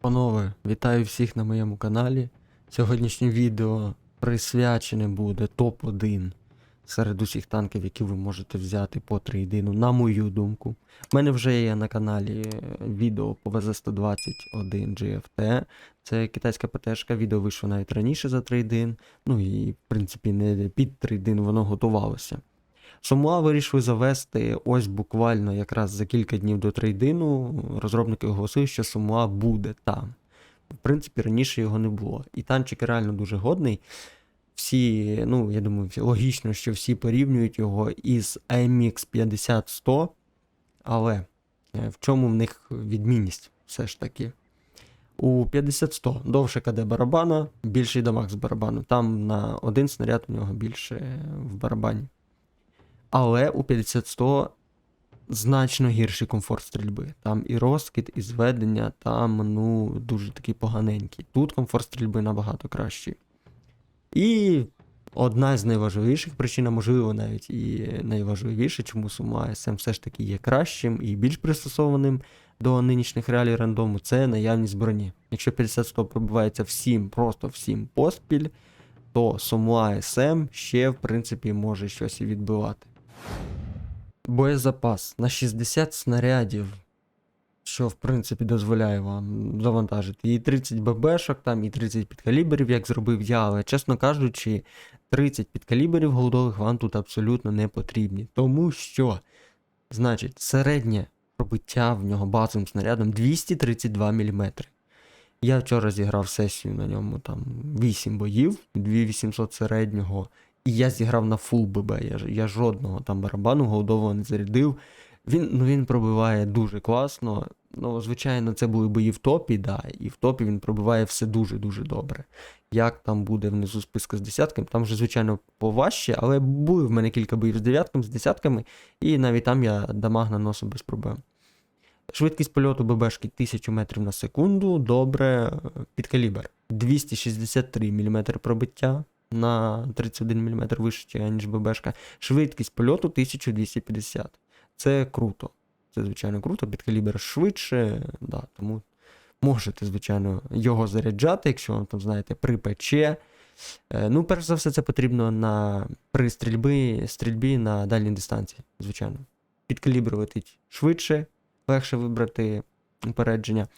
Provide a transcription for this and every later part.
Панове, вітаю всіх на моєму каналі. Сьогоднішнє відео присвячене буде топ-1 серед усіх танків, які ви можете взяти по трейдину, на мою думку. У мене вже є на каналі е, відео по ВЗ-121 GFT. Це китайська ПТшка, відео вийшло навіть раніше за трейдин. Ну і, в принципі, не під трейдин воно готувалося. Сомуа вирішили завести ось буквально якраз за кілька днів до трейдину. Розробники оголосили, що Сомуа буде там. В принципі, раніше його не було. І танчик реально дуже годний. Всі, ну, я думаю, логічно, що всі порівнюють його із AMX 50-100. Але е, в чому в них відмінність все ж таки? У 50-100 довше КД барабана, більший дамаг з барабану. Там на один снаряд у нього більше в барабані. Але у 50-100 значно гірший комфорт стрільби. Там і розкид, і зведення, там ну, дуже такий поганенький. Тут комфорт стрільби набагато кращий. І одна з найважливіших причин, а можливо, навіть і найважливіше, чому сума SM все ж таки є кращим і більш пристосованим до нинішніх реалій рандому, це наявність броні. Якщо 50-100 пробивається всім, просто всім поспіль, то Сомуа SM ще, в принципі, може щось і відбивати. Боєзапас на 60 снарядів, що в принципі дозволяє вам завантажити. І 30 ББшок, там, і 30 підкаліберів, як зробив я, але чесно кажучи, 30 підкаліберів голдових вам тут абсолютно не потрібні. Тому що, значить, середнє пробиття в нього базовим снарядом 232 мм. Я вчора зіграв сесію на ньому там 8 боїв, 2800 середнього. І я зіграв на фул ББ. Я, я жодного там барабану голдового не зарядив. Він, ну, він пробиває дуже класно. Ну, звичайно, це були бої в топі, да, і в топі він пробиває все дуже-дуже добре. Як там буде внизу списка з десятками, там вже, звичайно, поважче, але були в мене кілька боїв з дев'ятками, з десятками, і навіть там я дамаг наносив без проблем. Швидкість польоту ББшки 1000 метрів на секунду, добре, під калібр. 263 мм пробиття на 31 мм вище, ніж ББшка. Швидкість польоту 1250. Це круто. Це, звичайно, круто, під калібр швидше, да, тому можете, звичайно, його заряджати, якщо вам там, знаєте, припече. Е, Ну, перш за все, це потрібно на, при стрільбі, стрільбі на дальній дистанції, звичайно. Під калібр летить швидше, легше вибрати упередження.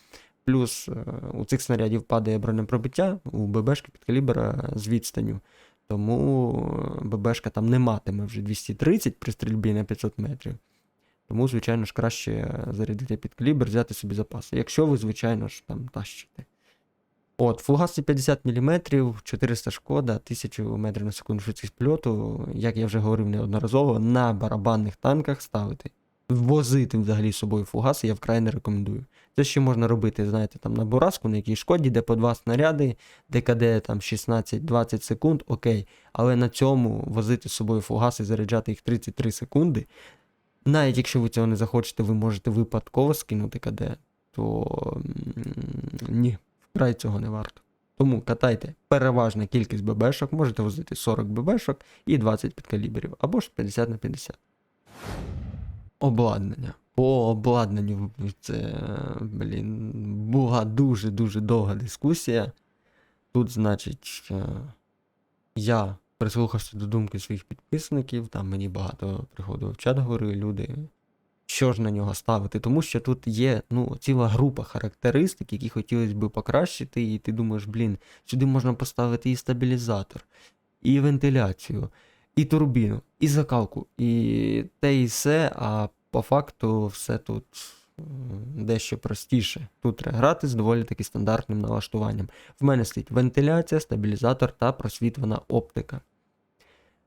Плюс е, у цих снарядів падає бронепробиття, у ББшки під калібра з відстаню. Тому е, ББшка там не матиме вже 230 при стрільбі на 500 метрів. Тому, звичайно ж, краще е, зарядити під калібр, взяти собі запаси. Якщо ви, звичайно ж, там тащите. От, фугаси 50 мм, 400 шкода, 1000 метрів на секунду швидкість польоту, як я вже говорив неодноразово, на барабанних танках ставити. Возити взагалі з собою фугаси я вкрай не рекомендую. Це ще можна робити, знаєте, там на Бураску, на якій шкоді, де по два снаряди, ДКД там 16-20 секунд, окей. Але на цьому возити з собою фугаси, заряджати їх 33 секунди. Навіть якщо ви цього не захочете, ви можете випадково скинути КД, то ні, вкрай цього не варто. Тому катайте переважна кількість ББшок, можете возити 40 ББшок і 20 підкаліберів, або ж 50 на 50. Обладнання. По обладнанню це, блін, була дуже-дуже довга дискусія. Тут, значить, е, я прислухався до думки своїх підписників, там мені багато приходило в чат, говорили люди, що ж на нього ставити, тому що тут є ну, ціла група характеристик, які хотілося б покращити, і ти думаєш, блін, сюди можна поставити і стабілізатор, і вентиляцію, і турбіну, і закалку, і те, і все, а по факту все тут дещо простіше. Тут треба грати з доволі таки стандартним налаштуванням. В мене стоїть вентиляція, стабілізатор та просвітлена оптика.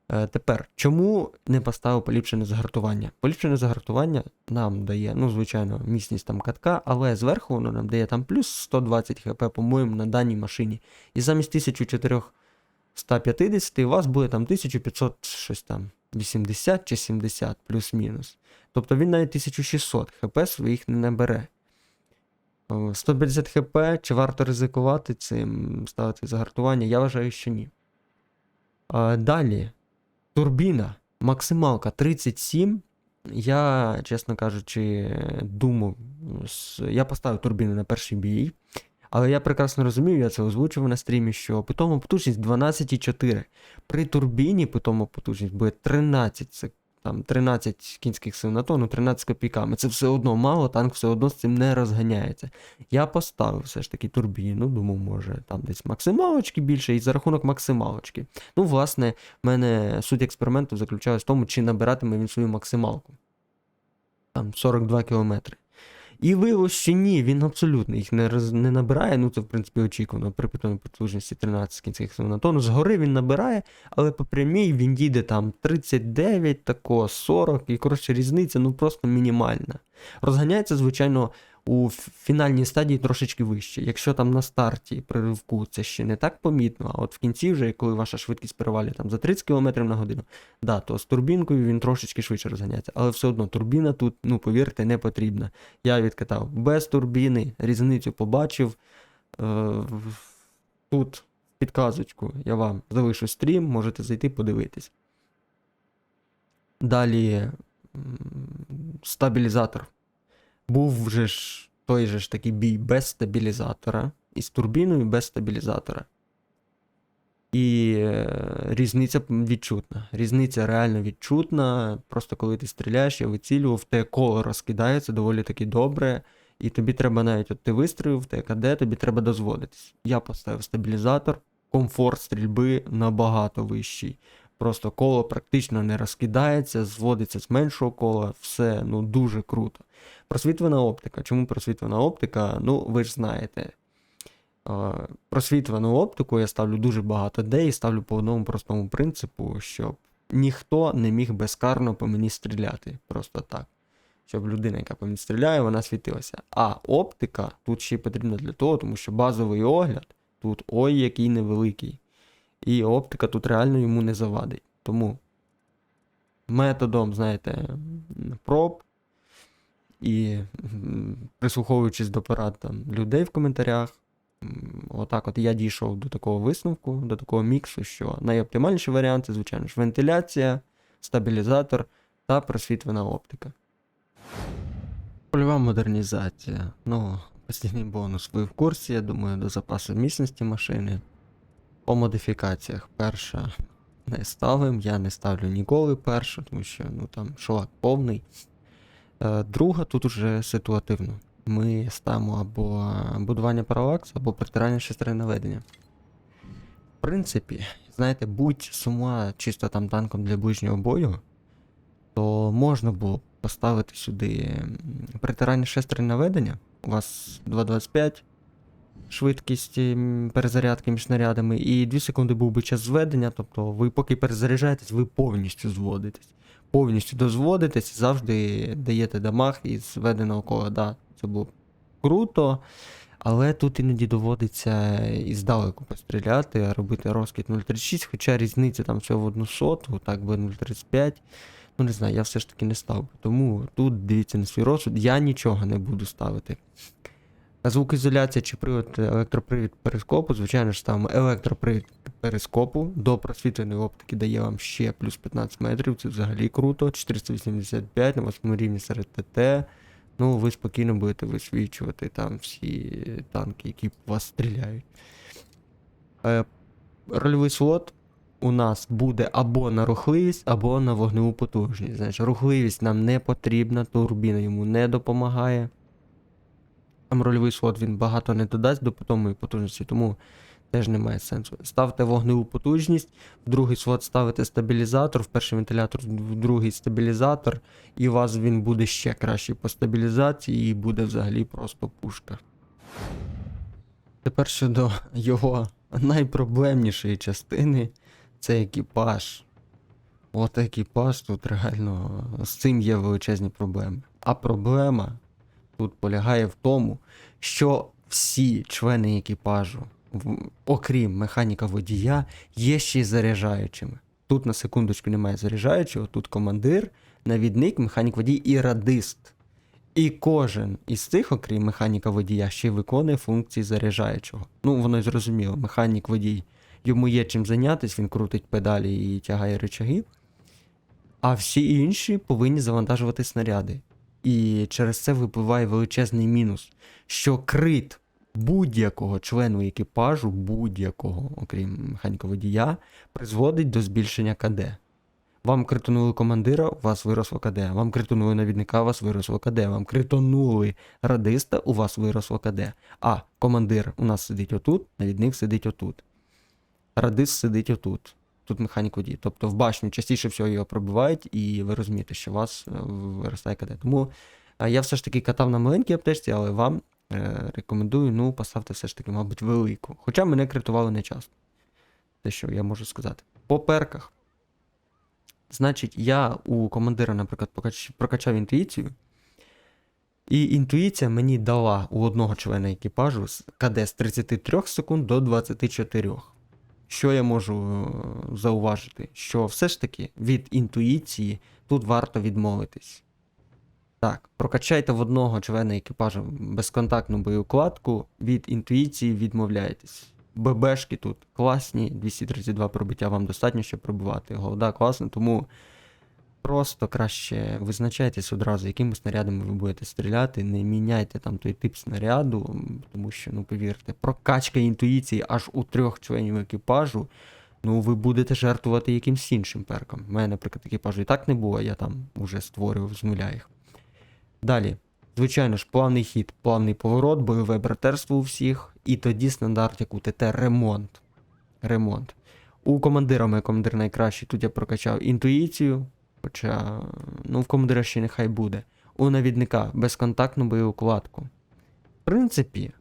Е, тепер, чому не поставив поліпшене загартування? Поліпшене загартування нам дає, ну, звичайно, міцність там катка, але зверху воно нам дає там плюс 120 хп, по-моєму, на даній машині. І замість 1450 у вас буде там 1500 щось там 80 чи 70 плюс-мінус. Тобто він навіть 1600 хп своїх не набере. 150 хп, чи варто ризикувати цим ставити загартування? Я вважаю, що ні. А, далі. Турбіна. Максималка 37. Я, чесно кажучи, думав. Я поставив турбіну на перший бій. Але я прекрасно розумів, я це озвучував на стрімі, що питома потужність 12,4. При турбіні питома потужність буде 13 це там 13 кінських сил на тонну, 13 копійками. Це все одно мало, танк все одно з цим не розганяється. Я поставив все ж таки турбіну, думав, може там десь максималочки більше, і за рахунок максималочки. Ну, власне, в мене суть експерименту заключалась в тому, чи набиратиме він свою максималку. Там 42 кілометри. І виявилось, що ні, він абсолютно їх не, роз, не набирає. Ну, це, в принципі, очікувано при питомій потужності 13 кінцевих сил на тонну. Згори він набирає, але по прямій він їде там 39, тако, 40, і коротше різниця ну просто мінімальна. Розганяється, звичайно, у фінальній стадії трошечки вище. Якщо там на старті при ривку це ще не так помітно, а от в кінці, вже коли ваша швидкість перевалює там за 30 км на годину, да, то з турбінкою він трошечки швидше розганяється. Але все одно турбіна тут, ну повірте, не потрібна. Я відкатав без турбіни, різницю побачив. Е, тут підказочку я вам залишу стрім, можете зайти подивитись. Далі стабілізатор. Був вже ж той же ж такий бій без стабілізатора. І з турбіною без стабілізатора. І е, різниця відчутна. Різниця реально відчутна. Просто коли ти стріляєш, я вицілював, те коло розкидається доволі таки добре. І тобі треба навіть, от ти вистрілив в ТКД, тобі треба дозволитись. Я поставив стабілізатор, комфорт стрільби набагато вищий. Просто коло практично не розкидається, зводиться з меншого кола, все ну дуже круто. Просвітлена оптика. Чому просвітлена оптика? Ну, ви ж знаєте. Просвітлену оптику я ставлю дуже багато де і ставлю по одному простому принципу, щоб ніхто не міг безкарно по мені стріляти. Просто так. Щоб людина, яка по мені стріляє, вона світилася. А оптика тут ще й потрібна для того, тому що базовий огляд тут ой який невеликий. І оптика тут реально йому не завадить. Тому методом, знаєте, проб і прислуховуючись до порад там, людей в коментарях, отак от я дійшов до такого висновку, до такого міксу, що найоптимальніші варіанти, звичайно ж, вентиляція, стабілізатор та просвітлена оптика. Польова модернізація. Ну, постійний бонус. Ви в курсі, я думаю, до запасу міцності машини. По модифікаціях. Перша не ставим, я не ставлю ніколи першу, тому що ну там шлак повний. Е, друга тут уже ситуативно. Ми ставимо або будування паралаксу, або притирання шестерень наведення. В принципі, знаєте, будь сума чисто там танком для ближнього бою, то можна було поставити сюди притирання шестерень наведення. У вас 2.25 швидкість перезарядки між снарядами, і 2 секунди був би час зведення, тобто ви поки перезаряджаєтесь, ви повністю зводитесь. Повністю дозводитесь, завжди даєте дамаг із зведеного кола. Да, це було круто, але тут іноді доводиться і здалеку постріляти, а робити розкид 0.36, хоча різниця там всього в одну соту, так би 0.35. Ну, не знаю, я все ж таки не став. Тому тут дивіться на свій розсуд, я нічого не буду ставити. Звукоізоляція чи привод електропривід перископу, звичайно ж ставимо електропривід перископу до просвітленої оптики дає вам ще плюс 15 метрів, це взагалі круто. 485 на 8 рівні серед ТТ. Ну, ви спокійно будете висвічувати там всі танки, які по вас стріляють. Е, рольовий слот у нас буде або на рухливість, або на вогневу потужність. Значить, рухливість нам не потрібна, турбіна йому не допомагає. Там рольовий слот він багато не додасть до питомої потужності, тому теж немає сенсу. Ставте вогневу потужність, в другий слот ставите стабілізатор, в перший вентилятор, в другий стабілізатор, і у вас він буде ще кращий по стабілізації, і буде взагалі просто пушка. Тепер щодо його найпроблемнішої частини, це екіпаж. От екіпаж тут реально з цим є величезні проблеми. А проблема тут полягає в тому, що всі члени екіпажу, окрім механіка водія, є ще й заряджаючими. Тут на секундочку немає заряджаючого, тут командир, навідник, механік водій і радист. І кожен із цих, окрім механіка водія, ще виконує функції заряджаючого. Ну, воно й зрозуміло, механік водій. Йому є чим зайнятися, він крутить педалі і тягає рычаги. А всі інші повинні завантажувати снаряди. І через це випливає величезний мінус, що крит будь-якого члену екіпажу, будь-якого, окрім механіка водія, призводить до збільшення КД. Вам критонули командира, у вас виросло КД. Вам критонули навідника, у вас виросло КД. Вам критонули радиста, у вас виросло КД. А командир у нас сидить отут, навідник сидить отут. Радист сидить отут. Тут механік водій. Тобто в башню частіше всього його пробивають, і ви розумієте, що у вас е, виростає КД. Тому е, я все ж таки катав на маленькій аптечці, але вам е, рекомендую, ну, поставте все ж таки, мабуть, велику. Хоча мене критували не часто. Те, що я можу сказати. По перках. Значить, я у командира, наприклад, прокачав інтуїцію. І інтуїція мені дала у одного члена екіпажу з КД з 33 секунд до 24. Що я можу е, зауважити? Що все ж таки від інтуїції тут варто відмовитись. Так, прокачайте в одного члена екіпажу безконтактну боєукладку, від інтуїції відмовляєтесь. ББшки тут класні, 232 пробиття вам достатньо, щоб пробивати. Голода класна, тому просто краще визначайтесь одразу, якими снарядами ви будете стріляти, не міняйте там той тип снаряду, тому що, ну повірте, прокачка інтуїції аж у трьох членів екіпажу. Ну, ви будете жертвувати якимсь іншим перком. У мене, наприклад, екіпажу і так не було, я там вже створював з нуля їх. Далі, звичайно ж, плавний хід, плавний поворот, бойове братерство у всіх, і тоді стандарт, як у ТТ, ремонт. Ремонт. У командира моє командир найкращий. Тут я прокачав інтуїцію, хоча, ну, в командира ще нехай буде. У навідника безконтактну бойову кладку. В принципі,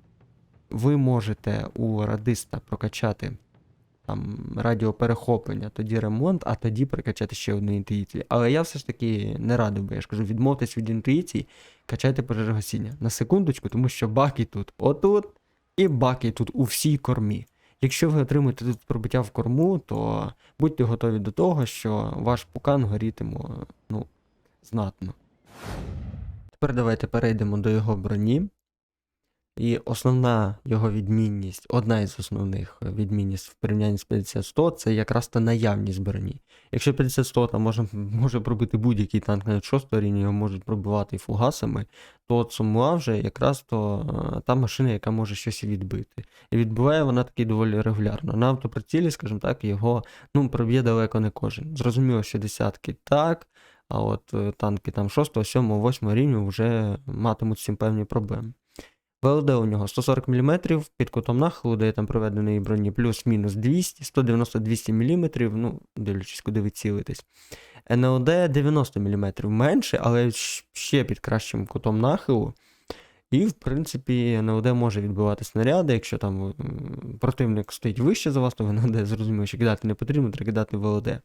ви можете у радиста прокачати там радіоперехоплення, тоді ремонт, а тоді прокачати ще одну інтуїцію. Але я все ж таки не радив би, я ж кажу, відмовтесь від інтуїції, качайте пожежогасіння. На секундочку, тому що баки тут отут, і баки тут у всій кормі. Якщо ви отримуєте тут пробиття в корму, то будьте готові до того, що ваш пукан горітиме ну, знатно. Тепер давайте перейдемо до його броні. І основна його відмінність, одна із основних відмінність в порівнянні з 50-100, це якраз та наявність броні. Якщо 50-100 там може, може пробити будь-який танк навіть 6 рівня, його можуть пробивати фугасами, то от Сумуа вже якраз то е, та машина, яка може щось відбити. І відбиває вона таки доволі регулярно. На автоприцілі, скажімо так, його ну, проб'є далеко не кожен. Зрозуміло, що десятки так, а от е, танки там 6, 7, 8 рівня вже матимуть цим певні проблеми. ВЛД у нього 140 мм, під кутом нахилу, де там проведений броні, плюс-мінус 200, 190-200 мм, ну, дивлячись, куди ви цілитесь. НЛД 90 мм менше, але ще під кращим кутом нахилу. І, в принципі, НЛД може відбивати снаряди, якщо там противник стоїть вище за вас, то НЛД зрозуміло, що кидати не потрібно, треба кидати ВЛД.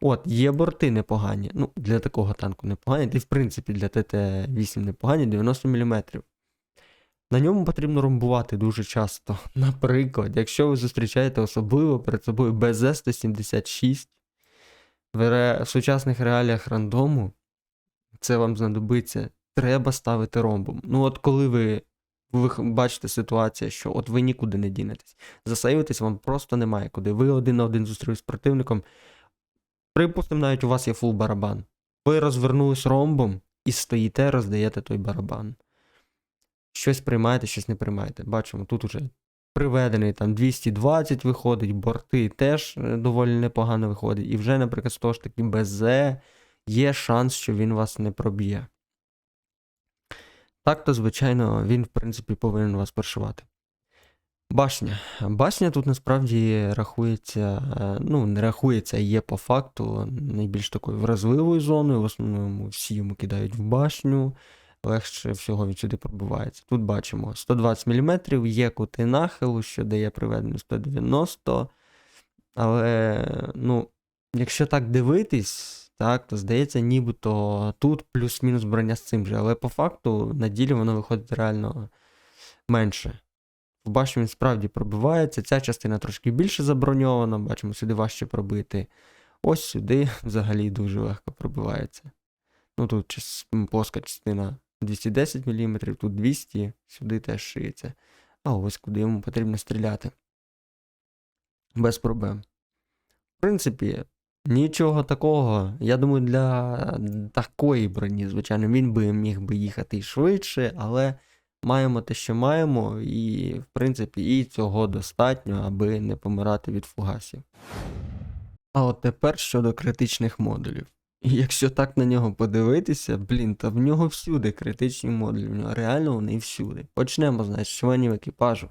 От, є борти непогані. Ну, для такого танку непогані, й в принципі для ТТ-8 непогані, 90 мм. На ньому потрібно ромбувати дуже часто. Наприклад, якщо ви зустрічаєте особливо перед собою БЗ-176 в, сучасних реаліях рандому, це вам знадобиться, треба ставити ромбом. Ну, от коли ви, ви бачите ситуацію, що от ви нікуди не дінетесь, засейвитись вам просто немає куди. Ви один на один зустрілись з противником. Припустимо, навіть у вас є фул барабан. Ви розвернулись ромбом і стоїте, роздаєте той барабан щось приймаєте, щось не приймаєте. Бачимо, тут уже приведений там 220 виходить, борти теж е, доволі непогано виходить. І вже, наприклад, з того ж таки БЗ є шанс, що він вас не проб'є. Так, то, звичайно, він, в принципі, повинен вас першувати. Башня. Башня тут насправді рахується, е, ну, не рахується, є по факту найбільш такою вразливою зоною. В основному всі йому кидають в башню легше всього він сюди пробивається. Тут бачимо 120 мм, є кути нахилу, що дає приведення 190. Але, ну, якщо так дивитись, так, то здається, нібито тут плюс-мінус броня з цим же. Але по факту на ділі воно виходить реально менше. Башню він справді пробивається. Ця частина трошки більше заброньована, бачимо, сюди важче пробити. Ось сюди взагалі дуже легко пробивається. Ну тут плоска частина 210 мм, тут 200, сюди теж шиється. А ось куди йому потрібно стріляти. Без проблем. В принципі, нічого такого. Я думаю, для такої броні, звичайно, він би міг би їхати швидше, але маємо те, що маємо, і, в принципі, і цього достатньо, аби не помирати від фугасів. А от тепер щодо критичних модулів. І якщо так на нього подивитися, блін, то в нього всюди критичні модулі, в нього реально вони всюди. Почнемо, значить, членів екіпажу.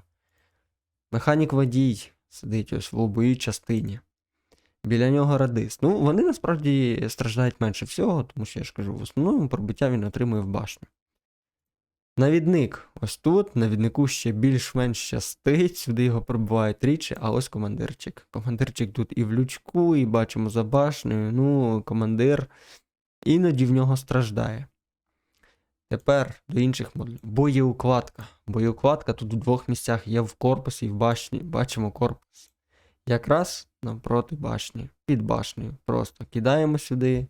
Механік водій сидить ось в обоїй частині. Біля нього радист. Ну, вони насправді страждають менше всього, тому що я ж кажу, в основному пробиття він отримує в башню. Навідник. Ось тут, навіднику ще більш-менш щастить, сюди його пробивають тричі, а ось командирчик. Командирчик тут і в лючку, і бачимо за башнею. Ну, командир іноді в нього страждає. Тепер до інших модулів. Боєукладка. Боєукладка тут в двох місцях є в корпусі і в башні. Бачимо корпус. Якраз навпроти башні. Під башнею. Просто кидаємо сюди,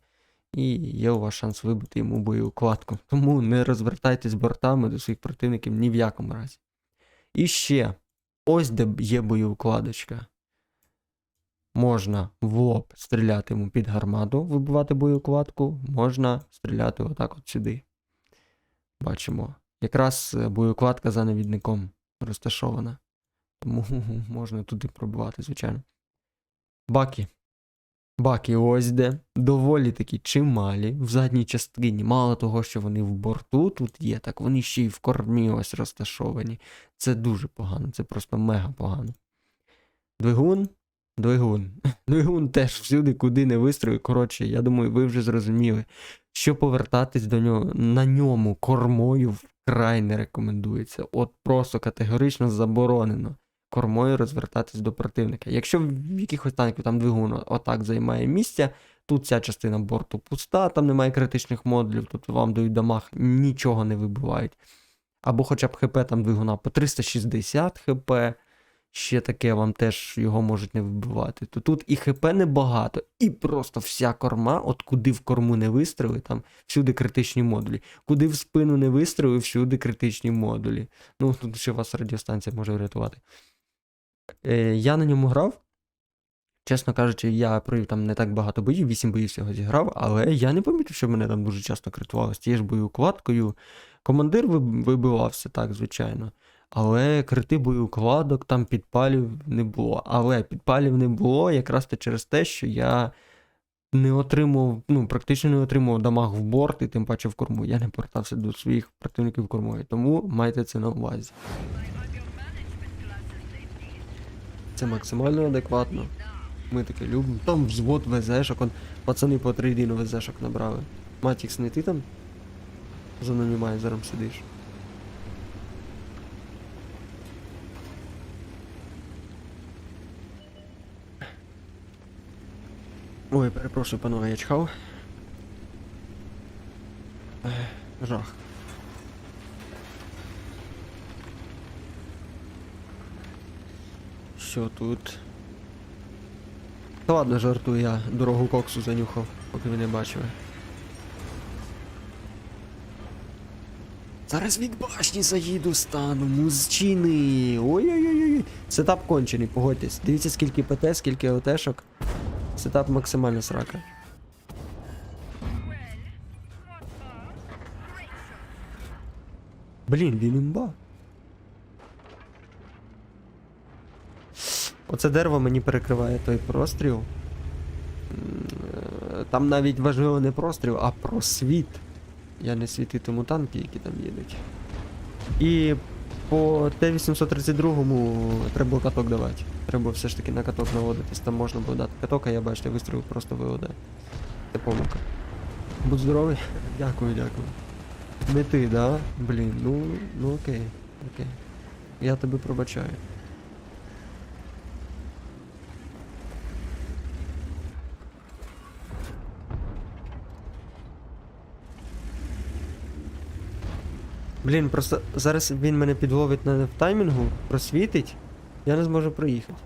і є у вас шанс вибити йому боєукладку. Тому не розвертайтесь бортами до своїх противників ні в якому разі. І ще, ось де є боєукладочка. Можна в лоб стріляти йому під гармату, вибивати боєукладку, можна стріляти отак от сюди. Бачимо. Якраз е, боєукладка за навідником розташована. Тому можна туди пробивати, звичайно. Баки. Баки ось де. Доволі такі чималі в задній частині. Мало того, що вони в борту тут є, так вони ще й в кормі ось розташовані. Це дуже погано, це просто мега погано. Двигун. Двигун. Двигун теж всюди, куди не вистрою. Коротше, я думаю, ви вже зрозуміли, що повертатись до нього на ньому кормою вкрай не рекомендується. От просто категорично заборонено кормою розвертатись до противника. Якщо в якихось танків там двигун отак займає місця, тут ця частина борту пуста, там немає критичних модулів, тобто вам дають дамаг, нічого не вибивають. Або хоча б ХП там двигуна по 360 ХП, ще таке вам теж його можуть не вибивати. То тут і ХП небагато, і просто вся корма, от куди в корму не вистріли, там всюди критичні модулі. Куди в спину не вистріли, всюди критичні модулі. Ну, тут ще вас радіостанція може врятувати. Е, я на ньому грав. Чесно кажучи, я провів там не так багато боїв, 8 боїв всього зіграв, але я не помітив, що мене там дуже часто критували з тією ж боєукладкою. Командир вибивався, так, звичайно. Але крити боєукладок, там підпалів не було. Але підпалів не було якраз то через те, що я не отримав, ну, практично не отримав дамаг в борт і тим паче в корму. Я не повертався до своїх противників кормою. Тому майте це на увазі. Це максимально адекватно. Ми таке любимо. Там взвод ВЗшок, он пацани по трейдину ВЗшок набрали. Матікс, не ти там? За анонімайзером сидиш. Ой, перепрошую, панове, я чхав. Жах. Що тут? Та ладно, жартую, я дорогу коксу занюхав, поки ви не бачили. Зараз від башні заїду стану, музчини. Ой-ой-ой. Сетап кончений, погодьтесь. Дивіться, скільки ПТ, скільки ОТшок. Сетап максимально срака. Блін, він імба. Оце дерево мені перекриває той простріл. Е, Там навіть важливо не простріл, а просвіт. Я не світитиму танки, які там їдуть. І по Т-832 треба каток давати. Треба все ж таки на каток наводитись. Там можна було дати каток, а я бачите, вистрілив просто ВОД. Це помилка. Будь здоровий. Дякую, дякую. Не ти, да? Блін, ну, ну окей, окей. Я тебе пробачаю. Блін, просто зараз він мене підловить на таймінгу, просвітить, я не зможу проїхати.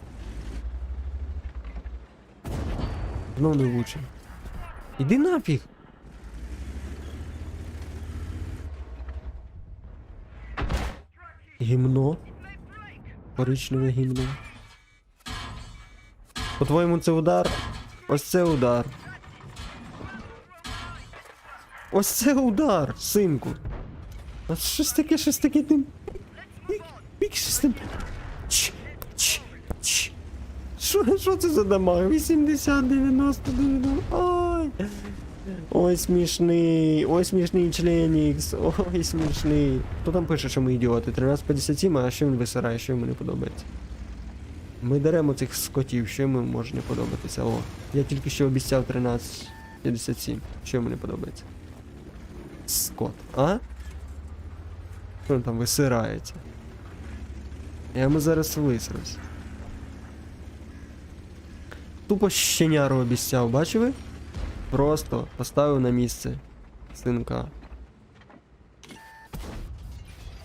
Знов не влучив. Іди нафіг. Гімно. Коричневе гімно. По-твоєму, це удар? Ось це удар. Ось це удар, синку. А щось таке, щось таке тим. Пік, щось ч. Що, що це за дамаг? 80, 90, 90. Ой. Ой, смішний. Ой, смішний членікс. Ой, смішний. Хто там пише, що ми ідіоти? 1357, а що він висирає, що йому не подобається? Ми даремо цих скотів, що йому може не подобатися. О, я тільки що обіцяв 1357. Що йому не подобається? Скот, а? Що там висирається? Я йому зараз висрусь. Тупо щеняру обіцяв, бачили? Просто поставив на місце синка.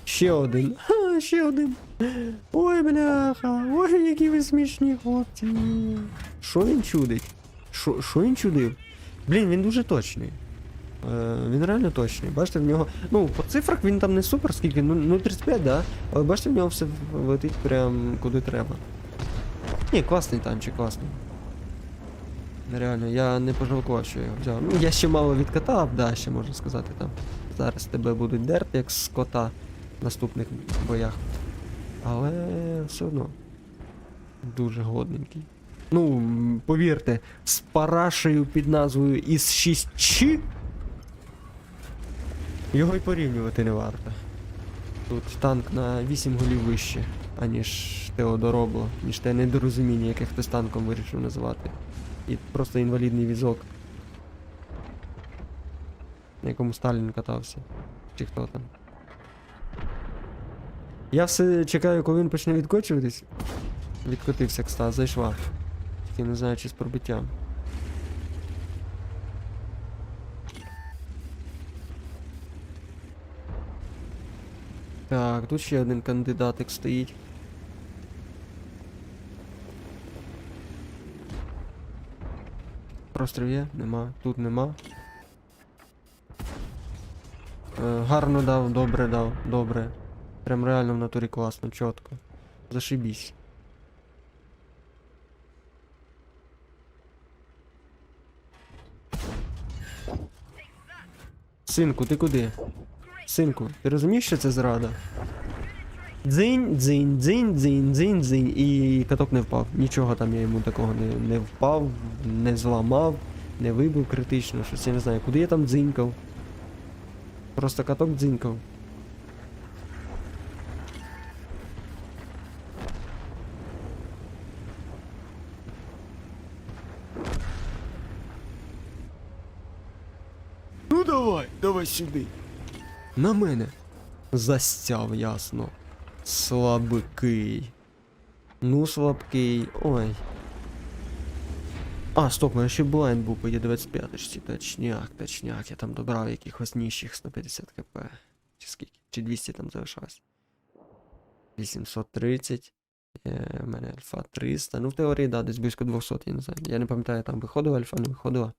Ще один. Ха, ще один. Ой, бляха, ой, які ви смішні хлопці. Що він чудить? Що він чудив? Блін, він дуже точний. Е, він реально точний. Бачите, в нього. Ну, по цифрах він там не супер, скільки, ну, ну 35, да? Але бачите, в нього все летить прям куди треба. Ні, класний танчик, класний. Реально, я не пожалкував, що я його взяв. Ну, я ще мало відкатав, да, ще можна сказати там. Зараз тебе будуть дерти, як з кота в наступних боях. Але все одно. Дуже годненький. Ну, повірте, з парашею під назвою із 6 ч його й порівнювати не варто. Тут танк на 8 голів вище, аніж Теодоробло, ніж те недорозуміння, яке хтось танком вирішив називати. І просто інвалідний візок. На якому Сталін катався. Чи хто там. Я все чекаю, коли він почне відкочуватись. Відкотився, кста, зайшла. Тільки не знаю, чи з пробиттям. Так, тут ще один кандидатик стоїть. Прострів є? Нема. Тут нема. Е, гарно дав, добре дав, добре. Прям реально в натурі класно, чітко. Зашибісь. Синку, ти куди? Синку, ти розумієш, що це зрада? Дзинь, дзинь, дзинь, дзинь, дзинь, дзинь. І каток не впав. Нічого там я йому такого не, не впав, не зламав, не вибив критично, щось я не знаю, куди я там дзинькав. Просто каток дзинькав. Ну давай, давай сюди. На мене. Застяв, ясно. Слабкий. Ну, слабкий. Ой. А, стоп, у мене ще блайнд був по Є25, точняк, точняк. Я там добрав якихось ніжчих 150 кп. Чи скільки? Чи 200 там залишалось. 830. Е, у мене альфа 300. Ну, в теорії, да, десь близько 200, я не знаю. Я не пам'ятаю, там виходила альфа, не виходила.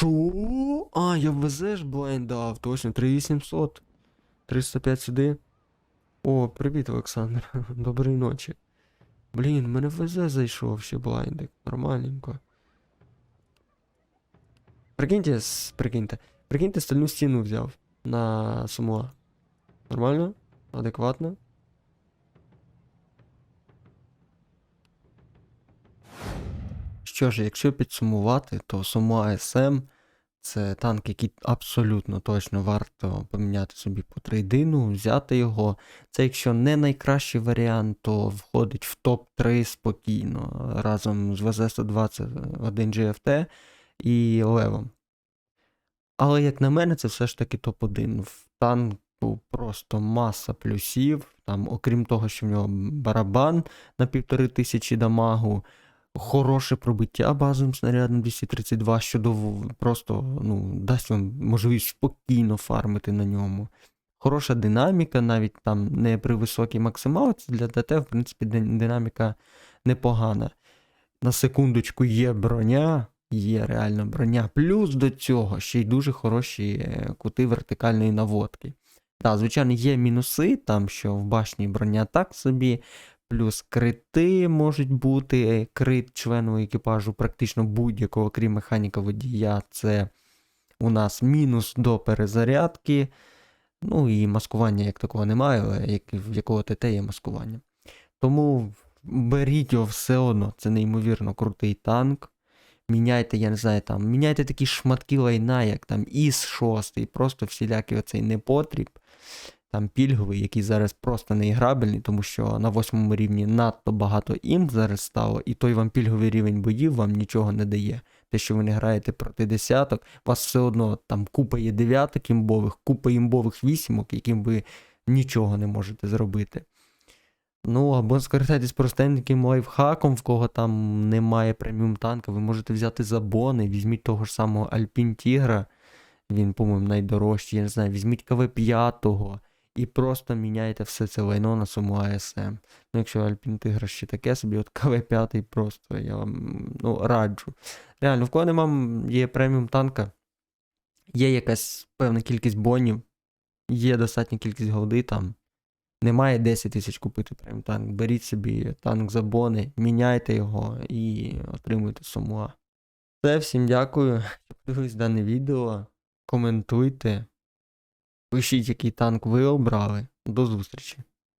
Шо? А, я в ВЗ ж блайнд точно, 3800. 305 сюди. О, привіт, Олександр. Доброї ночі. Блін, мене ВЗ зайшов ще блайндик. Нормальненько. Прикиньте, прикиньте. Прикиньте, стальну стіну взяв на Сумуа. Нормально? Адекватно? Що ж, якщо підсумувати, то Сума СМ це танк, який абсолютно точно варто поміняти собі по трейдину, взяти його. Це якщо не найкращий варіант, то входить в топ-3 спокійно разом з ВЗ-121 GFT і Левом. Але, як на мене, це все ж таки топ-1. В танку просто маса плюсів. Там, окрім того, що в нього барабан на півтори тисячі дамагу, хороше пробиття базовим снарядом 232, що просто ну, дасть вам можливість спокійно фармити на ньому. Хороша динаміка, навіть там не при високій максималці, для ДТ, в принципі, динаміка непогана. На секундочку є броня, є реально броня. Плюс до цього ще й дуже хороші е, кути вертикальної наводки. Так, звичайно, є мінуси, там що в башні броня так собі. Плюс крити можуть бути, крит члену екіпажу практично будь-якого, крім механіка водія, це у нас мінус до перезарядки. Ну і маскування як такого немає, але як, в якого ТТ є маскування. Тому беріть його все одно, це неймовірно крутий танк. Міняйте, я не знаю, там, міняйте такі шматки лайна, як там ІС 6, просто всілякий оцей непотріб. Там пільговий, який зараз просто неіграбельний, тому що на восьмому рівні надто багато імп зараз стало, і той вам пільговий рівень боїв вам нічого не дає. Те, що ви не граєте проти десяток, вас все одно там купа є дев'яток імбових, купа імбових вісімок, яким ви нічого не можете зробити. Ну, або скористайтесь простеньким лайфхаком, в кого там немає преміум танка, ви можете взяти забони, візьміть того ж самого Альпін Тігра, він, по-моєму, найдорожчий, я не знаю, візьміть КВ-5 і просто міняйте все це лайно на суму АСМ. Ну, якщо Альпін Тигра ще таке собі, от КВ-5 просто я вам ну, раджу. Реально, в кого нема є преміум танка, є якась певна кількість бонів, є достатня кількість голди там. Немає 10 тисяч купити прям танк. Беріть собі танк за бони, міняйте його і отримуйте суму. А. Все, всім дякую, що подивились дане відео. Коментуйте. Пишіть, який танк ви обрали. До зустрічі.